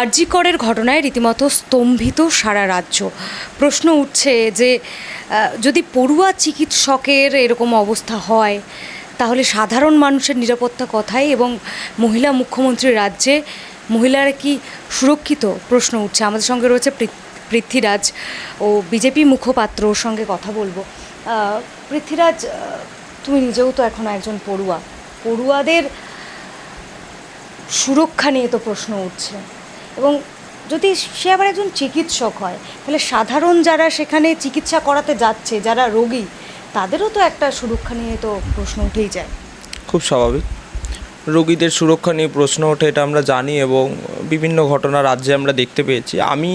আরজি করের ঘটনায় রীতিমতো স্তম্ভিত সারা রাজ্য। প্রশ্ন উঠছে যে যদি পড়ুয়া চিকিৎসকের এরকম অবস্থা হয়, তাহলে সাধারণ মানুষের নিরাপত্তা কথাই এবং মহিলা মুখ্যমন্ত্রীর রাজ্যে মহিলারা কি সুরক্ষিত? প্রশ্ন উঠছে। আমাদের সঙ্গে রয়েছে পৃথ্বীরাজ ও বিজেপি মুখপাত্র ওর সঙ্গে কথা বলব। পৃথ্বীরাজ তুমি নিজেও তো এখন একজন পড়ুয়া। পড়ুয়াদের সুরক্ষা নিয়ে তো প্রশ্ন উঠছে। এবং যদি সে আবার একজন চিকিৎসক হয়, তাহলে সাধারণ যারা সেখানে চিকিৎসা করাতে যাচ্ছে, যারা রোগী, তাদেরও তো একটা সুরক্ষা নিয়ে তো প্রশ্ন উঠেই যায়। খুব স্বাভাবিক। রোগীদের সুরক্ষা নিয়ে প্রশ্ন ওঠে, এটা আমরা জানি এবং বিভিন্ন ঘটনা রাজ্যে আমরা দেখতে পেয়েছি। আমি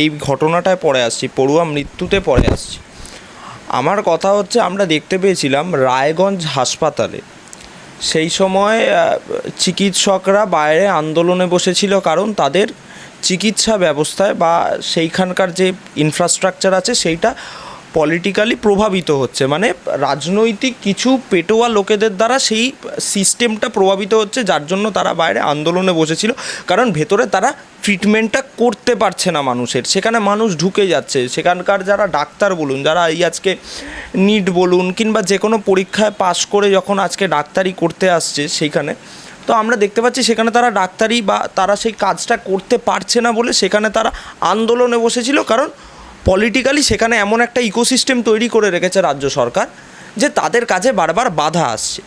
এই ঘটনাটায় পরে আসছি, পড়ুয়া মৃত্যুতে পরে আসছি। আমার কথা হচ্ছে, আমরা দেখতে পেয়েছিলাম রায়গঞ্জ হাসপাতালে সেই সময় চিকিৎসকরা বাইরে আন্দোলনে বসেছিল কারণ তাদের চিকিৎসা ব্যবস্থায় বা সেইখানকার যে ইনফ্রাস্ট্রাকচার আছে, সেইটা পলিটিক্যালি প্রভাবিত হচ্ছে। মানে রাজনৈতিক কিছু পেটোয়া লোকেদের দ্বারা সেই সিস্টেমটা প্রভাবিত হচ্ছে, যার জন্য তারা বাইরে আন্দোলনে বসেছিল। কারণ ভেতরে তারা ট্রিটমেন্টটা করতে পারছে না মানুষের। সেখানে মানুষ ঢুকে যাচ্ছে। সেখানকার যারা ডাক্তার বলুন, যারা এই আজকে নিট বলুন, কিংবা যে কোনো পরীক্ষায় পাশ করে যখন আজকে ডাক্তারি করতে আসছে সেইখানে, তো আমরা দেখতে পাচ্ছি সেখানে তারা ডাক্তারি বা তারা সেই কাজটা করতে পারছে না বলে সেখানে তারা আন্দোলনে বসেছিল। কারণ পলিটিক্যালি সেখানে এমন একটা ইকোসিস্টেম তৈরি করে রেখেছে রাজ্য সরকার যে তাদের কাজে বারবার বাধা আসছে।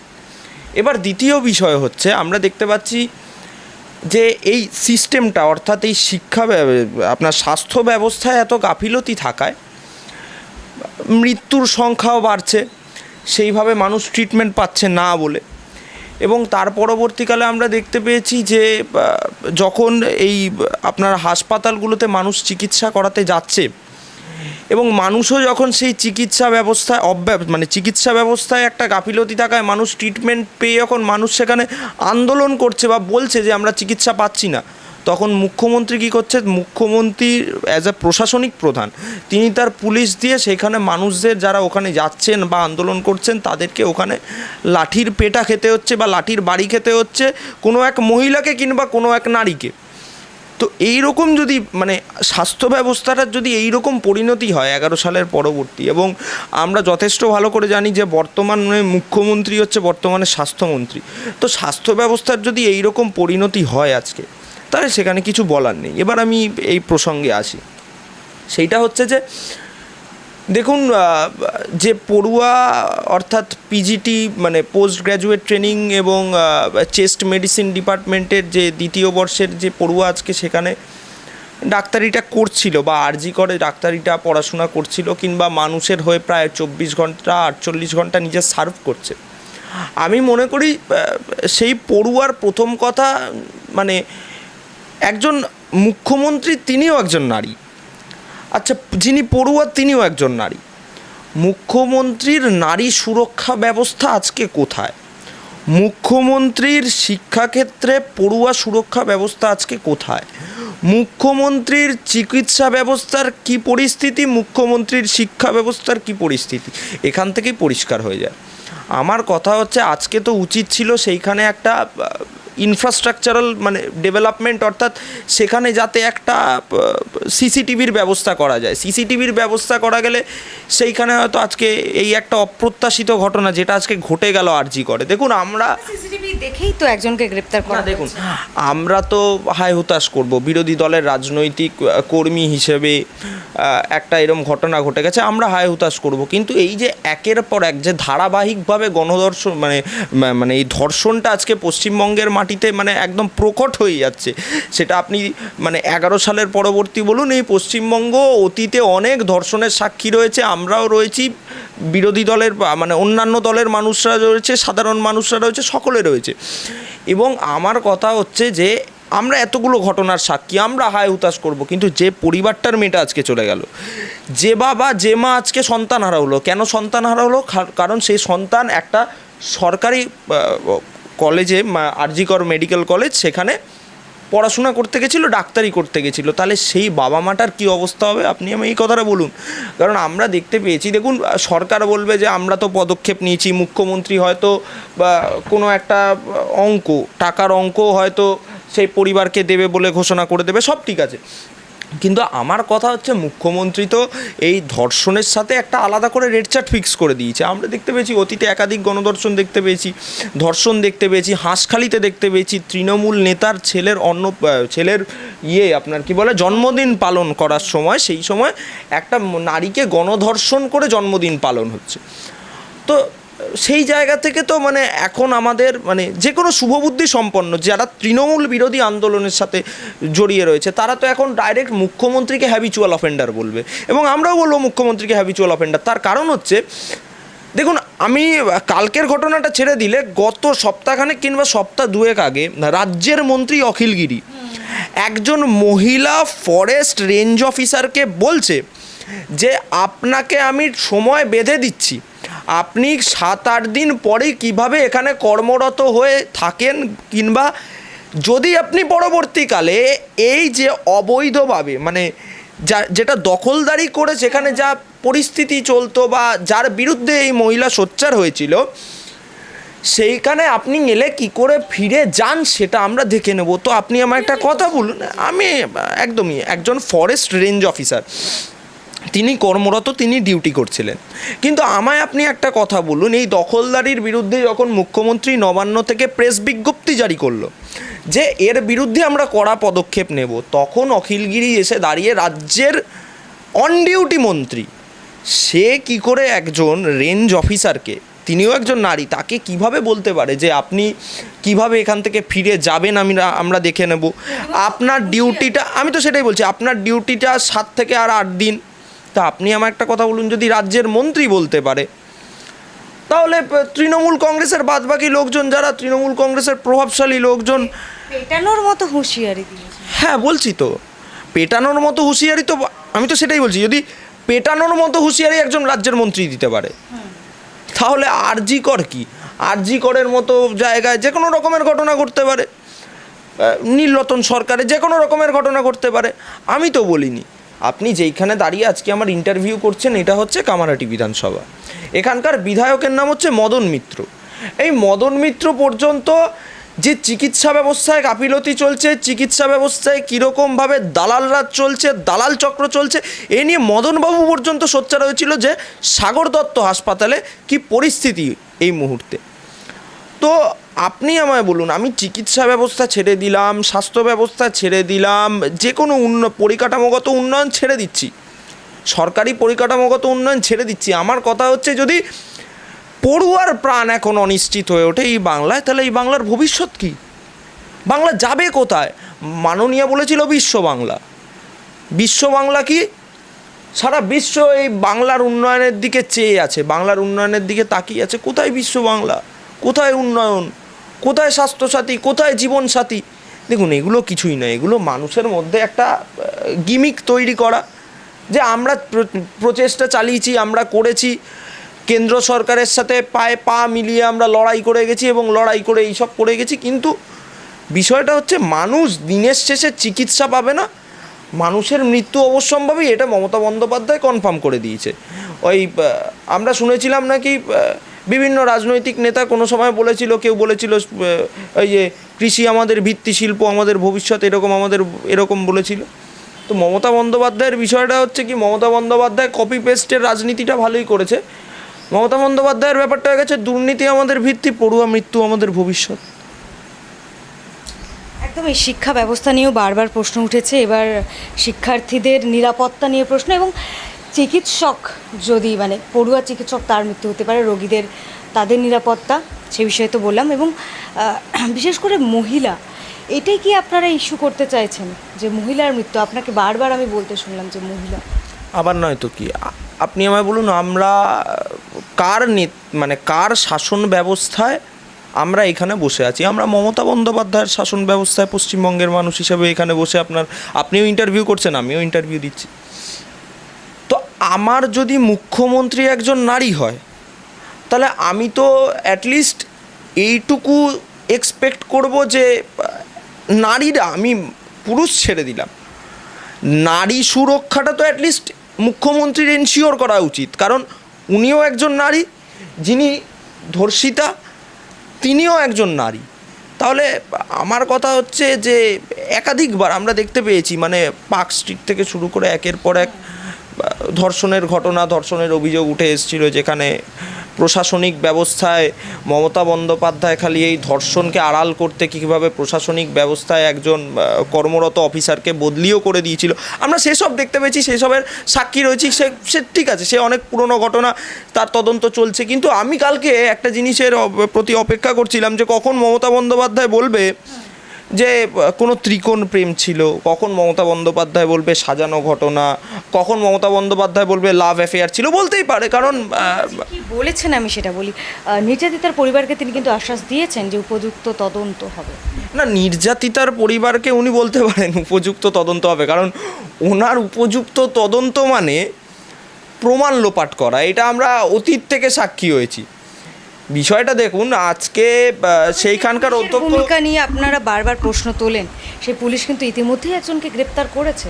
এবার দ্বিতীয় বিষয় হচ্ছে, আমরা দেখতে পাচ্ছি যে এই সিস্টেমটা অর্থাৎ এই শিক্ষা আপনার স্বাস্থ্য ব্যবস্থায় এত গাফিলতি থাকায় মৃত্যুর সংখ্যাও বাড়ছে, সেইভাবে মানুষ ট্রিটমেন্ট পাচ্ছে না বলে। এবং তার পরবর্তীকালে আমরা দেখতে পেয়েছি যে যখন এই আপনার হাসপাতালগুলোতে মানুষ চিকিৎসা করাতে যাচ্ছে এবং মানুষও যখন সেই চিকিৎসা ব্যবস্থায় অব্যা মানে চিকিৎসা ব্যবস্থায় একটা গাফিলতি থাকায় মানুষ ট্রিটমেন্ট পেয়ে যখন মানুষ সেখানে আন্দোলন করছে বা বলছে যে আমরা চিকিৎসা পাচ্ছি না, তখন মুখ্যমন্ত্রী কী করছে? মুখ্যমন্ত্রী অ্যাজ এ প্রশাসনিক প্রধান, তিনি তার পুলিশ দিয়ে সেখানে মানুষদের যারা ওখানে যাচ্ছেন বা আন্দোলন করছেন তাদেরকে ওখানে লাঠির পেটা খেতে হচ্ছে বা লাঠির বাড়ি খেতে হচ্ছে, কোনো এক মহিলাকে কিংবা কোনো এক নারীকে। তো এই রকম যদি মানে স্বাস্থ্য ব্যবস্থাটার যদি এই রকম পরিণতি হয় এগারো সালের পরবর্তী এবং আমরা যথেষ্ট ভালো করে জানি যে বর্তমানে মুখ্যমন্ত্রী হচ্ছে বর্তমানে স্বাস্থ্যমন্ত্রী, তো স্বাস্থ্য ব্যবস্থার যদি এই রকম পরিণতি হয় আজকে, তাহলে সেখানে কিছু বলার নেই। এবার আমি এই প্রসঙ্গে আসি। সেইটা হচ্ছে যে দেখুন যে পড়ুয়া অর্থাৎ পিজিটি মানে পোস্ট গ্র্যাজুয়েট ট্রেনিং এবং চেস্ট মেডিসিন ডিপার্টমেন্টের যে দ্বিতীয় বর্ষের যে পড়ুয়া আজকে সেখানে ডাক্তারিটা করছিল বা আরজি করে ডাক্তারিটা পড়াশোনা করছিল কিংবা মানুষের হয়ে প্রায় চব্বিশ ঘণ্টা, আটচল্লিশ ঘণ্টা নিজে সার্ভ করছে। আমি মনে করি সেই পড়ুয়ার প্রথম কথা মানে একজন মুখ্যমন্ত্রী তিনিও একজন নারী। আচ্ছা যিনি পড়ুয়া তিনিও একজন নারী। মুখ্যমন্ত্রীর নারী সুরক্ষা ব্যবস্থা আজকে কোথায়? মুখ্যমন্ত্রীর শিক্ষাক্ষেত্রে পড়ুয়া সুরক্ষা ব্যবস্থা আজকে কোথায়? মুখ্যমন্ত্রীর চিকিৎসা ব্যবস্থার কি পরিস্থিতি? মুখ্যমন্ত্রীর শিক্ষা ব্যবস্থার কি পরিস্থিতি? এখান থেকেই পরিষ্কার হয়ে যায়। আমার কথা হচ্ছে, আজকে তো উচিত ছিল সেইখানে একটা ইনফ্রাস্ট্রাকচারাল মানে ডেভেলপমেন্ট অর্থাৎ সেখানে যাতে একটা সিসিটিভির ব্যবস্থা করা যায়। সিসিটিভির ব্যবস্থা করা গেলে সেইখানে হয়তো আজকে এই একটা অপ্রত্যাশিত ঘটনা যেটা আজকে ঘটে গেল আরজি করে। দেখুন আমরা সিসিটিভি দেখেই তো একজনকে গ্রেপ্তার করা দেখুন আমরা তো হাই হুতাশ করব। বিরোধী দলের রাজনৈতিক কর্মী হিসেবে একটা এরম ঘটনা ঘটে গেছে আমরা হায় হতাশ করব। কিন্তু এই যে একের পর এক যে ধারাবাহিকভাবে গণধর্ষণ মানে মানে এই ধর্ষণটা আজকে পশ্চিমবঙ্গের মাটিতে মানে একদম প্রকট হয়ে যাচ্ছে। সেটা আপনি মানে এগারো সালের পরবর্তী বলুন, এই পশ্চিমবঙ্গ অতীতে অনেক ধর্ষণের সাক্ষী রয়েছে, আমরাও রয়েছি, বিরোধী দলের মানে অন্যান্য দলের মানুষরা রয়েছে, সাধারণ মানুষরা রয়েছে, সকলে রয়েছে। এবং আমার কথা হচ্ছে যে, আমরা এতগুলো ঘটনার সাক্ষী, আমরা হায় হুতাশ করব, কিন্তু যে পরিবারটার মেয়েটা আজকে চলে গেল, যে বাবা, যে মা আজকে সন্তান হারা হলো কেন সন্তান হারা হলো কারণ সেই সন্তান একটা সরকারি কলেজে আরজিকর মেডিকেল কলেজ, সেখানে পড়াশোনা করতে গেছিল, ডাক্তারি করতে গেছিল। তাহলে সেই বাবা মাটার কী অবস্থা হবে? আপনি আমি এই কথাটা বলুন। কারণ আমরা দেখতে পেয়েছি, দেখুন, সরকার বলবে যে আমরা তো পদক্ষেপ নিয়েছি, মুখ্যমন্ত্রী হয়তো বা কোনো একটা অঙ্ক, টাকার অঙ্ক হয়তো সেই পরিবারকে দেবে বলে ঘোষণা করে দেবে, সব ঠিক আছে। কিন্তু আমার কথা হচ্ছে মুখ্যমন্ত্রী তো এই ধর্ষণের সাথে একটা আলাদা করে রেড চার্ট ফিক্স করে দিয়েছে। আমরা দেখতে পেয়েছি, অতীতে একাধিক গণধর্ষণ দেখতে পেয়েছি, ধর্ষণ দেখতে পেয়েছি, হাঁসখালিতে দেখতে পেয়েছি, তৃণমূল নেতার ছেলের অন্য ছেলের ইয়ে আপনার কি বলে, জন্মদিন পালন করার সময়, সেই সময় একটা নারীকে গণধর্ষণ করে জন্মদিন পালন হচ্ছে। তো সেই জায়গা থেকে তো মানে এখন আমাদের মানে যে কোনো শুভবুদ্ধি সম্পন্ন, যারা তৃণমূল বিরোধী আন্দোলনের সাথে জড়িয়ে রয়েছে, তারা তো এখন ডাইরেক্ট মুখ্যমন্ত্রীকে হ্যাবিচুয়াল অফেন্ডার বলবে। এবং আমরাও বলব মুখ্যমন্ত্রীকে হ্যাবিচুয়াল অফেন্ডার তার কারণ হচ্ছে, দেখুন, আমি কালকের ঘটনাটা ছেড়ে দিলে গত সপ্তাহখানেক কিংবা সপ্তাহ দুয়েক আগে রাজ্যের মন্ত্রী অখিলগিরি একজন মহিলা ফরেস্ট রেঞ্জ অফিসারকে বলছে যে, আপনাকে আমি সময় বেঁধে দিচ্ছি আপনি সাত আট দিন পরে কীভাবে এখানে কর্মরত হয়ে থাকেন কিংবা যদি আপনি পরবর্তীকালে এই যে অবৈধভাবে মানে যা, যেটা দখলদারি করে সেখানে যা পরিস্থিতি চলতো বা যার বিরুদ্ধে এই মহিলা সোচ্চার হয়েছিল, সেইখানে আপনি এলে কি করে ফিরে যান সেটা আমরা দেখে নেব। তো আপনি আমার একটা কথা বলুন, আমি একদমই একজন ফরেস্ট রেঞ্জ অফিসার তিনি কর্মরত, তিনি ডিউটি করছিলেন। কিন্তু আমায় আপনি একটা কথা বলুন, এই দখলদারির বিরুদ্ধে যখন মুখ্যমন্ত্রী নবান্ন থেকে প্রেস বিজ্ঞপ্তি জারি করল, যে এর বিরুদ্ধে আমরা কড়া পদক্ষেপ নেব, তখন অখিলগিরি এসে দাঁড়িয়ে রাজ্যের অন ডিউটি মন্ত্রী, সে কি করে একজন রেঞ্জ অফিসারকে তিনিও একজন নারী, তাকে কীভাবে বলতে পারে যে আপনি কীভাবে এখান থেকে ফিরে যাবেন আমি আমরা দেখে নেব। আপনার ডিউটিটা আমি তো সেটাই বলছি, আপনার ডিউটিটা সাত থেকে আর আট দিন তা আপনি আমার একটা কথা বলুন যদি রাজ্যের মন্ত্রী বলতে পারে। তাহলে তৃণমূল কংগ্রেসের বাদবাকি লোকজন যারা তৃণমূল কংগ্রেসের প্রভাবশালী লোকজন পেটানোর মতো হুঁশিয়ারি হ্যাঁ বলছি তো। পেটানোর মতো হুঁশিয়ারি তো আমি তো সেটাই বলছি যদি পেটানোর মতো হুঁশিয়ারি একজন রাজ্যের মন্ত্রী দিতে পারে। তাহলে আরজি কর কি? আরজি করের মতো জায়গায় যে কোনো রকমের ঘটনা ঘটতে পারে। নীলরতন সরকারে যে কোনো রকমের ঘটনা ঘটতে পারে। আমি তো বলিনি। আপনি যেইখানে দাঁড়িয়ে আজকে আমার ইন্টারভিউ করছেন, এটা হচ্ছে কামারাটি বিধানসভা। এখানকার বিধায়কের নাম হচ্ছে মদন মিত্র। এই মদন মিত্র পর্যন্ত যে চিকিৎসা ব্যবস্থায় গাফিলতি চলছে, চিকিৎসা ব্যবস্থায় কীরকমভাবে দালাল রাজ চলছে, দালাল চক্র চলছে, এ নিয়ে মদনবাবু পর্যন্ত সোচ্চার হয়েছিল যে সাগর দত্ত হাসপাতালে কি পরিস্থিতি এই মুহূর্তে। তো আপনি আমায় বলুন, আমি চিকিৎসা ব্যবস্থা ছেড়ে দিলাম, স্বাস্থ্য ব্যবস্থা ছেড়ে দিলাম, যে কোনো উন্ন, পরিকাঠামোগত উন্নয়ন ছেড়ে দিচ্ছি। সরকারি পরিকাঠামোগত উন্নয়ন ছেড়ে দিচ্ছি। আমার কথা হচ্ছে যদি পড়ুয়ার প্রাণ এখন অনিশ্চিত হয়ে ওঠে এই বাংলায়, তাহলে এই বাংলার ভবিষ্যৎ কী? বাংলা যাবে কোথায়? মাননীয় বলেছিল বিশ্ব বাংলা। বিশ্ব বাংলা কি? সারা বিশ্ব এই বাংলার উন্নয়নের দিকে চেয়ে আছে, বাংলার উন্নয়নের দিকে তাকিয়ে আছে। কোথায় বিশ্ব বাংলা? কোথায় উন্নয়ন? কোথায় স্বাস্থ্যসাথী, কোথায় জীবনসাথী? দেখুন, এগুলো কিছুই নয়। এগুলো মানুষের মধ্যে একটা গিমিক তৈরি করা, যে আমরা প্রচেষ্টা চালিয়েছি, আমরা করেছি, কেন্দ্র সরকারের সাথে পায়ে পা মিলিয়ে আমরা লড়াই করে গেছি এবং লড়াই করে এইসব করে গেছি, কিন্তু বিষয়টা হচ্ছে মানুষ দিনের শেষে চিকিৎসা পাবে না। মানুষের মৃত্যু অবশ্যম্ভাবী, এটা মমতা বন্দ্যোপাধ্যায় কনফার্ম করে দিয়েছে। ওই আমরা শুনেছিলাম নাকি বিভিন্ন রাজনৈতিক নেতা কোনো সময় বলেছিল, কেউ বলেছিল ওই যে কৃষি আমাদের ভিত্তি শিল্প, আমাদের ভবিষ্যৎ এরকম, আমাদের এরকম বলেছিল। তো মমতা বন্দ্যোপাধ্যায়ের বিষয়টা হচ্ছে কি, মমতা বন্দ্যোপাধ্যায় কপি পেস্টের রাজনীতিটা ভালোই করেছে। মমতা বন্দ্যোপাধ্যায়ের ব্যাপারটা হয়ে গেছে, দুর্নীতি আমাদের ভিত্তি, পড়ুয়া মৃত্যু আমাদের ভবিষ্যৎ। একদম, এই শিক্ষা ব্যবস্থা নিয়েও বারবার প্রশ্ন উঠেছে। এবার শিক্ষার্থীদের নিরাপত্তা নিয়ে প্রশ্ন এবং চিকিৎসক যদি মানে পড়ুয়া চিকিৎসক তার মৃত্যু হতে পারে, রোগীদের তাদের নিরাপত্তা, সে বিষয়ে তো বললাম, এবং বিশেষ করে মহিলা, এটাই কি আপনারা ইস্যু করতে চাইছেন? যে মহিলার মৃত্যু, আপনাকে বারবার আমি বলতে শুনলাম যে মহিলা। আবার নয় তো কি? আপনি আমায় বলুন, আমরা কার মানে কার শাসন ব্যবস্থায় আমরা এখানে বসে আছি? আমরা মমতা বন্দ্যোপাধ্যায়ের শাসন ব্যবস্থায় পশ্চিমবঙ্গের মানুষ হিসেবে এখানে বসে আপনার, আপনিও ইন্টারভিউ করছেন, আমিও ইন্টারভিউ দিচ্ছি। আমার যদি মুখ্যমন্ত্রী একজন নারী হয়, তাহলে আমি তো অ্যাটলিস্ট এইটুকু এক্সপেক্ট করব যে, নারীরা, আমি পুরুষ ছেড়ে দিলাম। নারী সুরক্ষাটা তো অ্যাটলিস্ট মুখ্যমন্ত্রীর এনশিওর করা উচিত। কারণ উনিও একজন নারী, যিনি ধর্ষিতা, তিনিও একজন নারী। তাহলে আমার কথা হচ্ছে যে, একাধিকবার আমরা দেখতে পেয়েছি মানে পার্ক স্ট্রিট থেকে শুরু করে একের পর এক ধর্ষণের ঘটনা, ধর্ষণের অভিযোগ উঠে এসেছিল যেখানে প্রশাসনিক ব্যবস্থায় মমতা বন্দ্যোপাধ্যায় খালি এই ধর্ষণকে আড়াল করতে কীভাবে প্রশাসনিক ব্যবস্থায় একজন কর্মরত অফিসারকে বদলিও করে দিয়েছিল। আমরা সেসব দেখতে পেয়েছি, সেসবের সাক্ষী রয়েছি, সে সে ঠিক আছে, সে অনেক পুরনো ঘটনা, তার তদন্ত চলছে। কিন্তু আমি কালকে একটা জিনিসের প্রতি অপেক্ষা করছিলাম যে কখন মমতা বন্দ্যোপাধ্যায় বলবে যে কোনো ত্রিকোণ প্রেম ছিল কখন মমতা বন্দ্যোপাধ্যায় বলবে সাজানো ঘটনা কখন মমতা বন্দ্যোপাধ্যায় বলবে লাভ অ্যাফেয়ার ছিল বলতেই পারে কারণ বলেছেন আমি সেটা বলি নির্যাতিতার পরিবারকে তিনি কিন্তু আশ্বাস দিয়েছেন যে উপযুক্ত তদন্ত হবে। না নির্যাতিতার পরিবারকে উনি বলতে পারেন উপযুক্ত তদন্ত হবে কারণ ওনার উপযুক্ত তদন্ত মানে প্রমাণ লোপাট করা এটা আমরা অতীত থেকে সাক্ষী হয়েছি। বিষয়টা দেখুন আজকে সেইখানকার অধ্যক্ষ ভূমিকা নিয়ে আপনারা বারবার প্রশ্ন তোলেন। সেই পুলিশ কিন্তু ইতিমধ্যেই একজনকে গ্রেপ্তার করেছে।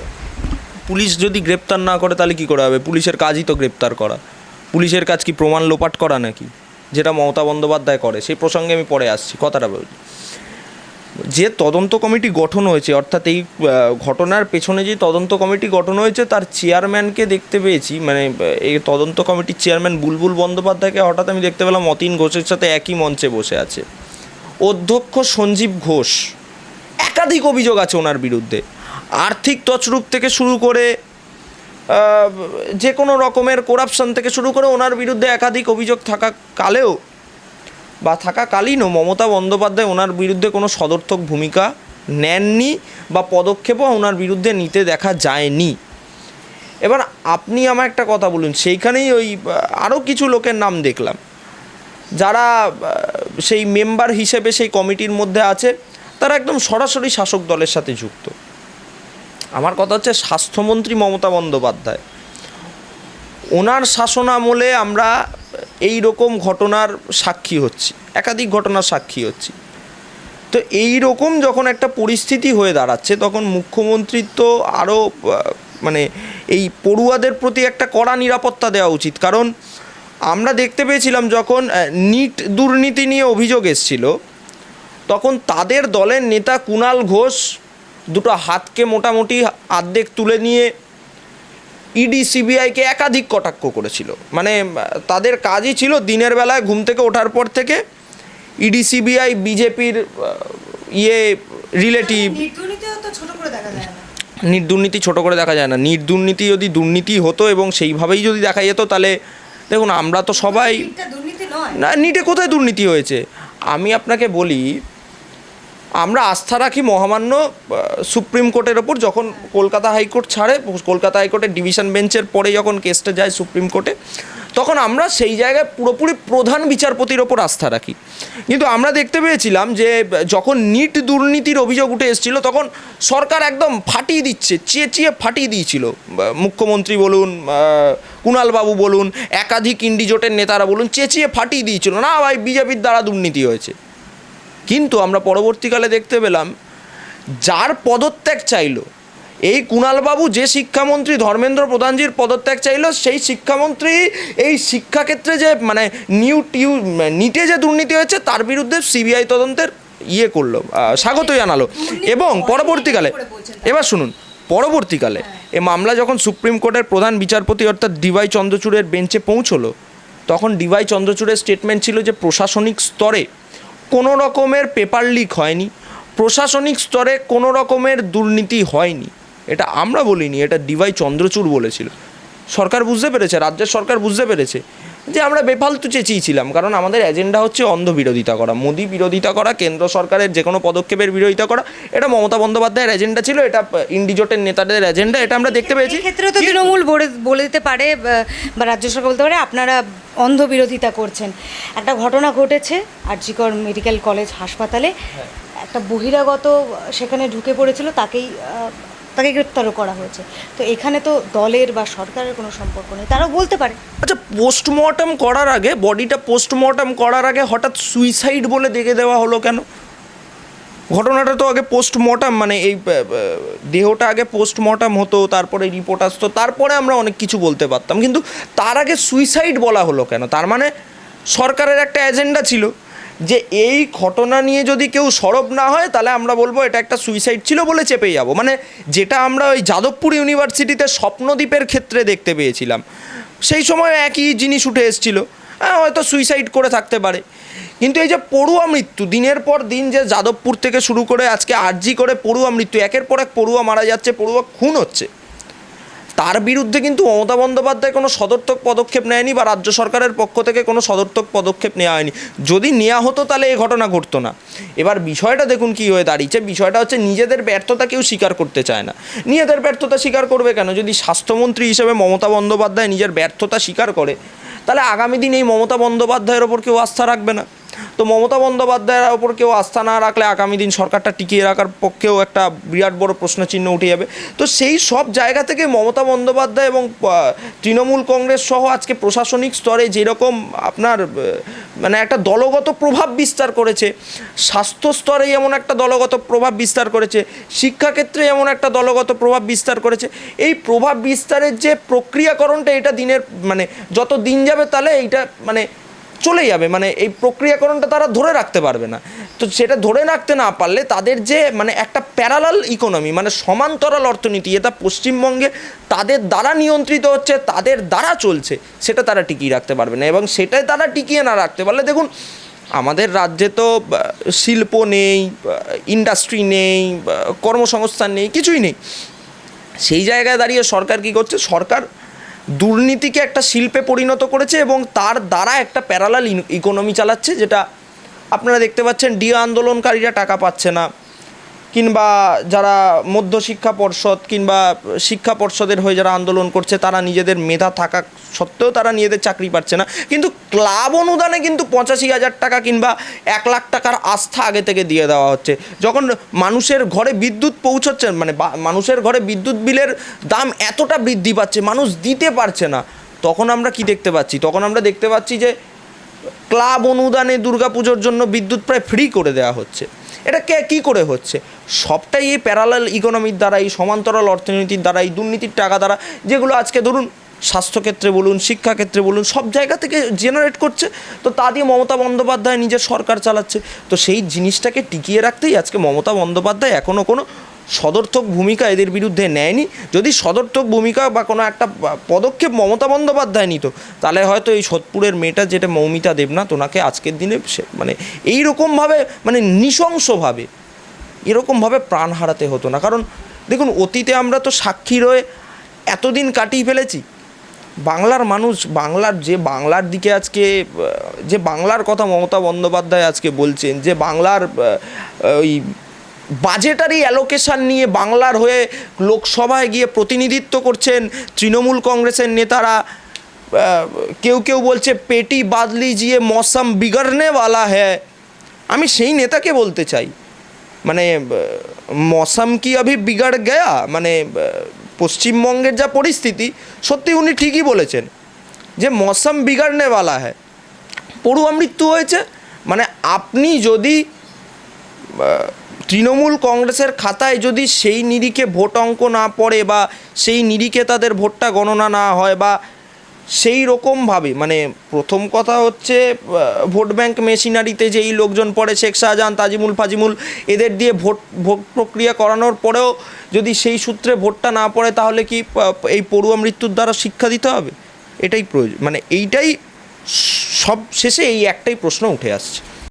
পুলিশ যদি গ্রেপ্তার না করে তাহলে কি করে হবে? পুলিশের কাজই তো গ্রেপ্তার করা। পুলিশের কাজ কি প্রমাণ লোপাট করা নাকি? যেটা মমতা বন্দ্যোপাধ্যায় করে সেই প্রসঙ্গে আমি পরে আসছি কথাটা বলি যে তদন্ত কমিটি গঠন হয়েছে, অর্থাৎ এই ঘটনার পেছনে যে তদন্ত কমিটি গঠন হয়েছে, তার চেয়ারম্যানকে দেখতে পেয়েছি। মানে এই তদন্ত কমিটির চেয়ারম্যান বুলবুল বন্দ্যোপাধ্যায়কে হঠাৎ আমি দেখতে পেলাম অতীন ঘোষের সাথে একই মঞ্চে বসে আছে। অধ্যক্ষ সঞ্জীব ঘোষ, একাধিক অভিযোগ আছে ওনার বিরুদ্ধে। আর্থিক তছরূপ থেকে শুরু করে যে কোনো রকমের করাপশন থেকে শুরু করে ওনার বিরুদ্ধে একাধিক অভিযোগ থাকা কালেও বা থাকাকালীনও মমতা বন্দ্যোপাধ্যায় ওনার বিরুদ্ধে কোনো সদর্থক ভূমিকা নেননি বা পদক্ষেপও ওনার বিরুদ্ধে নিতে দেখা যায়নি। এবার আপনি আমার একটা কথা বলুন, সেইখানেই ওই আরও কিছু লোকের নাম দেখলাম। যারা সেই মেম্বার হিসেবে সেই কমিটির মধ্যে আছে, তারা একদম সরাসরি শাসক দলের সাথে যুক্ত। আমার কথা হচ্ছে স্বাস্থ্যমন্ত্রী মমতা বন্দ্যোপাধ্যায়। ওনার শাসনামলে আমরা এই রকম ঘটনার সাক্ষী হচ্ছি, একাধিক ঘটনার সাক্ষী হচ্ছি। তো এই রকম যখন একটা পরিস্থিতি হয়ে দাঁড়াচ্ছে, তখন মুখ্যমন্ত্রীর তো আরও মানে এই পড়ুয়াদের প্রতি একটা কড়া নিরাপত্তা দেওয়া উচিত। কারণ আমরা দেখতে পেয়েছিলাম যখন নিট দুর্নীতি নিয়ে অভিযোগ এসছিল, তখন তাদের দলের নেতা কুণাল ঘোষ দুটো হাতকে মোটামুটি আর্ধেক তুলে নিয়ে ইডি সিবিআইকে একাধিক কটাক্ষ করেছিল। মানে তাদের কাজই ছিল দিনের বেলায় ঘুম থেকে ওঠার পর থেকে ইডি সিবিআই বিজেপির ইয়ে রিলেটিভ। নিট দুর্নীতি ছোট করে দেখা যায় না। নিট দুর্নীতি যদি দুর্নীতি হতো এবং সেইভাবেই যদি দেখা যেত তাহলে দেখুন আমরা তো সবাই না নিটে কোথায় দুর্নীতি হয়েছে? আমি আপনাকে বলি আমরা আস্থা রাখি মহামান্য সুপ্রিম কোর্টের ওপর যখন কলকাতা হাইকোর্ট ছাড়ে, কলকাতা হাইকোর্টের ডিভিশন বেঞ্চের পরে যখন কেসটা যায় সুপ্রিম কোর্টে, তখন আমরা সেই জায়গায় পুরোপুরি প্রধান বিচারপতির ওপর আস্থা রাখি। কিন্তু আমরা দেখতে পেয়েছিলাম যে, যখন নিট দুর্নীতির অভিযোগ উঠে এসেছিল, তখন সরকার একদম ফাটিয়ে দিচ্ছে, চেঁচিয়ে ফাটিয়ে দিয়েছিল। মুখ্যমন্ত্রী বলুন কুণালবাবু বলুন, একাধিক ইন্ডিজোটের নেতারা বলুন, চেঁচিয়ে ফাটিয়ে দিয়েছিল। না ভাই, বিজেপির দ্বারা দুর্নীতি হয়েছে। কিন্তু আমরা পরবর্তীকালে দেখতে পেলাম যার পদত্যাগ চাইলো এই কুণালবাবু যে শিক্ষামন্ত্রী ধর্মেন্দ্র প্রধানজির পদত্যাগ চাইলো সেই শিক্ষামন্ত্রী এই শিক্ষাক্ষেত্রে যে মানে নিউ টিউ নিটে যে দুর্নীতি হয়েছে তার বিরুদ্ধে সিবিআই তদন্তের ইয়ে করল আহ, স্বাগতই জানালো। এবং পরবর্তীকালে এবার শুনুন পরবর্তীকালে এ মামলা যখন সুপ্রিম কোর্টের প্রধান বিচারপতি অর্থাৎ ডিওয়াই চন্দ্রচূড়ের বেঞ্চে পৌঁছলো তখন ডিওয়াই চন্দ্রচূড়ের স্টেটমেন্ট ছিল যে প্রশাসনিক স্তরে কোনো রকমের পেপার লিক হয়নি, প্রশাসনিক স্তরে কোনো রকমের দুর্নীতি হয়নি। এটা আমরা বলিনি, এটা ডিওয়াই চন্দ্রচূড় বলেছিল। সরকার বুঝতে পেরেছে, রাজ্যের সরকার বুঝতে পেরেছে। যে আমরা বেফালতু চেঁচিয়েছিলাম কারণ আমাদের এজেন্ডা হচ্ছে অন্ধ বিরোধিতা করা। মোদি বিরোধিতা করা কেন্দ্র সরকারের যে কোনো পদক্ষেপের বিরোধিতা করা এটা মমতা বন্দ্যোপাধ্যায়ের এজেন্ডা ছিল এটা ইন্ডিজোটের নেতাদের এজেন্ডা এটা আমরা দেখতে পেয়েছি। ক্ষেত্রে তো তৃণমূল বলে বলে দিতে পারে বা- রাজ্য সরকার বলতে পারে আপনারা অন্ধ বিরোধিতা করছেন। একটা ঘটনা ঘটেছে আরজিকর মেডিকেল কলেজ হাসপাতালে একটা বহিরাগত সেখানে ঢুকে পড়েছিল তাকেই তাকে গ্রেপ্তারও করা হয়েছে। তো এখানে তো দলের বা সরকারের কোনো সম্পর্ক নেই। তারাও বলতে পারে। আচ্ছা পোস্টমর্টম করার আগে বডিটা পোস্টমর্টম করার আগে হঠাৎ সুইসাইড বলে দেখে দেওয়া হলো কেন? ঘটনাটা তো আগে পোস্টমর্টম মানে এই দেহটা আগে পোস্টমর্টম হতো, তারপরে রিপোর্ট আসতো, তারপরে আমরা অনেক কিছু বলতে পারতাম। কিন্তু তার আগে সুইসাইড বলা হলো কেন? তার মানে সরকারের একটা এজেন্ডা ছিল। যে এই ঘটনা নিয়ে যদি কেউ সরব না হয়, তাহলে আমরা বলব এটা একটা সুইসাইড ছিল বলে চেপে যাব। মানে যেটা আমরা ওই যাদবপুর ইউনিভার্সিটিতে স্বপ্নদ্বীপের ক্ষেত্রে দেখতে পেয়েছিলাম। সেই সময় একই জিনিস উঠে এসেছিল। হ্যাঁ হয়তো সুইসাইড করে থাকতে পারে। কিন্তু এই যে পড়ুয়া মৃত্যু, দিনের পর দিন যে যাদবপুর থেকে শুরু করে আজকে আরজি করে পড়ুয়া মৃত্যু, একের পর এক পড়ুয়া মারা যাচ্ছে, পড়ুয়া খুন হচ্ছে। তার বিরুদ্ধে কিন্তু মমতা বন্দ্যোপাধ্যায় কোনো সদর্থক পদক্ষেপ নেয়নি বা রাজ্য সরকারের পক্ষ থেকে কোনো সদর্থক পদক্ষেপ নেওয়া হয়নি। যদি নেওয়া হতো তাহলে এই ঘটনা ঘটতো না। এবার বিষয়টা দেখুন কি হয়ে দাঁড়িয়েছে। বিষয়টা হচ্ছে নিজেদের ব্যর্থতা কেউ স্বীকার করতে চায় না। নিজেদের ব্যর্থতা স্বীকার করবে কেন? যদি স্বাস্থ্যমন্ত্রী হিসেবে মমতা বন্দ্যোপাধ্যায় নিজের ব্যর্থতা স্বীকার করে, তাহলে আগামী দিন এই মমতা বন্দ্যোপাধ্যায়ের ওপর কেউ আস্থা রাখবে না। তো মমতা বন্দ্যোপাধ্যায়ের ওপর কেউ আস্থা না রাখলে আগামী দিন সরকারটা টিকিয়ে রাখার পক্ষেও একটা বিরাট বড় প্রশ্নচিহ্ন উঠে যাবে। তো সেই সব জায়গা থেকে মমতা বন্দ্যোপাধ্যায় এবং তৃণমূল কংগ্রেস সহ আজকে প্রশাসনিক স্তরে যেরকম আপনার মানে একটা দলগত প্রভাব বিস্তার করেছে, স্বাস্থ্য স্তরে এমন একটা দলগত প্রভাব বিস্তার করেছে, শিক্ষাক্ষেত্রে এমন একটা দলগত প্রভাব বিস্তার করেছে। এই প্রভাব বিস্তারের যে প্রক্রিয়াকরণটা এটা দিনের মানে যত দিন যাবে তাহলে এইটা মানে চলে যাবে মানে এই প্রক্রিয়াকরণটা তারা ধরে রাখতে পারবে না। তো সেটা ধরে রাখতে না পারলে তাদের যে মানে একটা প্যারালাল ইকোনমি মানে সমান্তরাল অর্থনীতি, এটা পশ্চিমবঙ্গে তাদের দ্বারা নিয়ন্ত্রিত হচ্ছে, তাদের দ্বারা চলছে, সেটা তারা টিকিয়ে রাখতে পারবে না। এবং সেটাই তারা টিকিয়ে না রাখতে পারলে দেখুন, আমাদের রাজ্যে তো শিল্প নেই ইন্ডাস্ট্রি নেই কর্মসংস্থান নেই, কিছুই নেই। সেই জায়গায় দাঁড়িয়ে সরকার কি করছে? সরকার দুর্নীতিকে একটা শিল্পে পরিণত করেছে এবং তার দ্বারা একটা প্যারালাল ইকোনমি চালাচ্ছে, যেটা আপনারা দেখতে পাচ্ছেন, ডিএ আন্দোলনকারীরা টাকা পাচ্ছে না। কিংবা যারা মধ্যশিক্ষা পর্ষদ কিংবা শিক্ষা পর্ষদের হয়ে যারা আন্দোলন করছে, তারা নিজেদের মেধা থাকা সত্ত্বেও তারা নিজেদের চাকরি পাচ্ছে না। কিন্তু ক্লাব অনুদানে কিন্তু পঁচাশি হাজার টাকা কিংবা এক লাখ টাকার আস্থা আগে থেকে দিয়ে দেওয়া হচ্ছে। যখন মানুষের ঘরে বিদ্যুৎ পৌঁছচ্ছে মানে মানুষের ঘরে বিদ্যুৎ বিলের দাম এতটা বৃদ্ধি পাচ্ছে, মানুষ দিতে পারছে না। তখন আমরা কি দেখতে পাচ্ছি? তখন আমরা দেখতে পাচ্ছি যে, ক্লাব অনুদানে দুর্গাপুজোর জন্য বিদ্যুৎ প্রায় ফ্রি করে দেওয়া হচ্ছে। এটা কে, কী করে হচ্ছে? সবটাই এই প্যারালাল ইকোনমির দ্বারা, এই সমান্তরাল অর্থনীতির দ্বারা, এই দুর্নীতির টাকা দ্বারা, যেগুলো আজকে ধরুন স্বাস্থ্যক্ষেত্রে বলুন, শিক্ষাক্ষেত্রে বলুন, সব জায়গা থেকে জেনারেট করছে। তো তা দিয়ে মমতা বন্দ্যোপাধ্যায় নিজের সরকার চালাচ্ছে। তো সেই জিনিসটাকে টিকিয়ে রাখতেই আজকে মমতা বন্দ্যোপাধ্যায় এখনও কোনো সদর্থক ভূমিকা এদের বিরুদ্ধে নেয়নি। যদি সদর্থক ভূমিকা বা কোনো একটা পদক্ষেপ মমতা বন্দ্যোপাধ্যায় নিত, তাহলে হয়তো এই সোদপুরের মেয়েটা যেটা মৌমিতা দেবনাথ, ওনাকে আজকের দিনে মানে এই রকমভাবে মানে নৃশংসভাবে এরকমভাবে প্রাণ হারাতে হতো না। কারণ দেখুন, অতীতে আমরা তো সাক্ষী রয়ে এতদিন কাটিয়ে ফেলেছি। বাংলার মানুষ, বাংলার যে বাংলার দিকে আজকে, যে বাংলার কথা মমতা বন্দ্যোপাধ্যায় আজকে বলছেন, যে বাংলার ওই বাজেটারি অ্যালোকেশান নিয়ে বাংলার হয়ে লোকসভায় গিয়ে প্রতিনিধিত্ব করছেন তৃণমূল কংগ্রেসের নেতারা। কেউ কেউ বলছে, পেটি বাদলি জিয়ে মৌসম বিগড়নেওয়ালা হ্যাঁ আমি সেই নেতাকে বলতে চাই। মানে মৌসম কি আভি বিগড় গয়া? মানে পশ্চিমবঙ্গের যা পরিস্থিতি, সত্যি উনি ঠিকই বলেছেন যে মৌসম বিগড়নেওয়ালা হ্যাঁ পড়ুয়া মৃত্যু হয়েছে। মানে আপনি যদি তৃণমূল কংগ্রেসের খাতায় যদি সেই নিরিখে ভোট অঙ্ক না পড়ে বা সেই নিরিখে তাদের ভোটটা গণনা না হয় বা সেই রকমভাবে মানে প্রথম কথা হচ্ছে ভোট ব্যাংক মেশিনারিতে যেই লোকজন পড়ে, শেখ শাহজাহান, তাজিমুল ফাজিমুল, এদের দিয়ে ভোট ভোট প্রক্রিয়া করানোর পরেও যদি সেই সূত্রে ভোটটা না পড়ে তাহলে কি এই পড়ুয়া মৃত্যুর দ্বারা শিক্ষা দিতে হবে? এটাই প্রয়োজন মানে এইটাই সব শেষে এই একটাই প্রশ্ন উঠে আসছে।